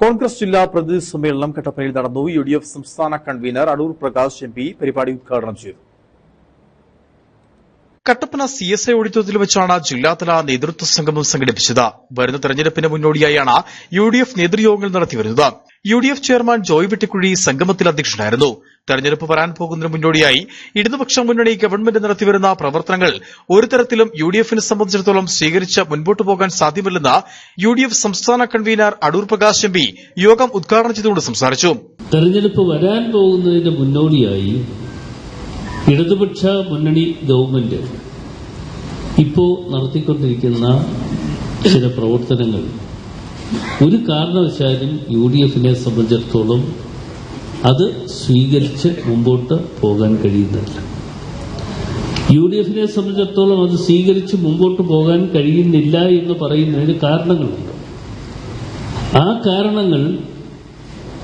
കോൺഗ്രസ് ജില്ലാ പ്രതിനിധി സമ്മേളനം കട്ടപ്പനയിൽ നടന്നു. യു ഡി എഫ് സംസ്ഥാന convenor Adoor Prakash M P പരിപാടി ഉദ്ഘാടനം ചെയ്തു. കട്ടപ്പന സി എസ് ഐ ഓഡിറ്റോറിയത്തിൽ വെച്ചാണ് ജില്ലാതല നേതൃത്വ സംഗമം സംഘടിപ്പിച്ചത്. വരുന്ന തെരഞ്ഞെടുപ്പിന് മുന്നോടിയായാണ് യു ഡി എഫ് നേതൃയോഗങ്ങൾ നടത്തിവരുന്നത്. U D F chairman Joy Vettikuzhy സംഗമത്തിൽ അധ്യക്ഷനായിരുന്നു. തെരഞ്ഞെടുപ്പ് വരാൻ പോകുന്നതിന് മുന്നോടിയായി ഇടതുപക്ഷ മുന്നണി ഗവൺമെന്റ് നടത്തിവരുന്ന പ്രവർത്തനങ്ങൾ ഒരു തരത്തിലും യു ഡി എഫിനെ സംബന്ധിച്ചിടത്തോളം സ്വീകരിച്ച് മുൻപോട്ടു പോകാൻ സാധ്യമല്ലെന്ന് യു ഡി എഫ് സംസ്ഥാന convenor Adoor Prakash M P യോഗം ഉദ്ഘാടനം ചെയ്തുകൊണ്ട് സംസാരിച്ചു. തെരഞ്ഞെടുപ്പ് വരാൻ പോകുന്നതിന് മുന്നോടിയായി ഇടതുപക്ഷ മുന്നണി ഗവൺമെന്റ് ഇപ്പോൾ നടത്തിക്കൊണ്ടിരിക്കുന്ന ചില പ്രവർത്തനങ്ങൾ ഒരു കാരണവശാലും യു ഡി എഫിനെ സംബന്ധിച്ചിടത്തോളം അത് സ്വീകരിച്ച് മുമ്പോട്ട് പോകാൻ കഴിയുന്നില്ല. യു ഡി എഫിനെ സംബന്ധിച്ചിടത്തോളം അത് സ്വീകരിച്ച് മുമ്പോട്ട് പോകാൻ കഴിയുന്നില്ല എന്ന് പറയുന്നതിന് കാരണങ്ങളുണ്ട്. ആ കാരണങ്ങൾ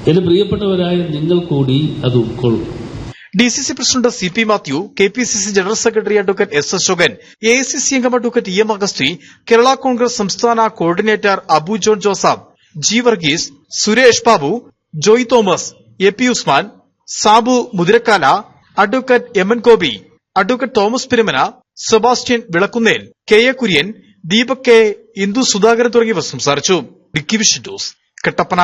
എന്റെ പ്രിയപ്പെട്ടവരായ നിങ്ങൾ കൂടി അത് ഉൾക്കൊള്ളും. D C C president C P Mathew K P C C general secretary advocate S Ashokan A I C C അംഗം advocate E M Augusty Kerala Congress സംസ്ഥാന coordinator Abu John Joseph G Varghese Suresh Babu Joy Thomas A P Usman Sabu Muthirakkala advocate M N Gopi advocate Thomas Perumana Sebastian Vilakkunnel K A Kurian Deepak K Indu Sudhakaran തുടങ്ങിയവർ സംസാരിച്ചു. ഡിക്കി vision Kattappana.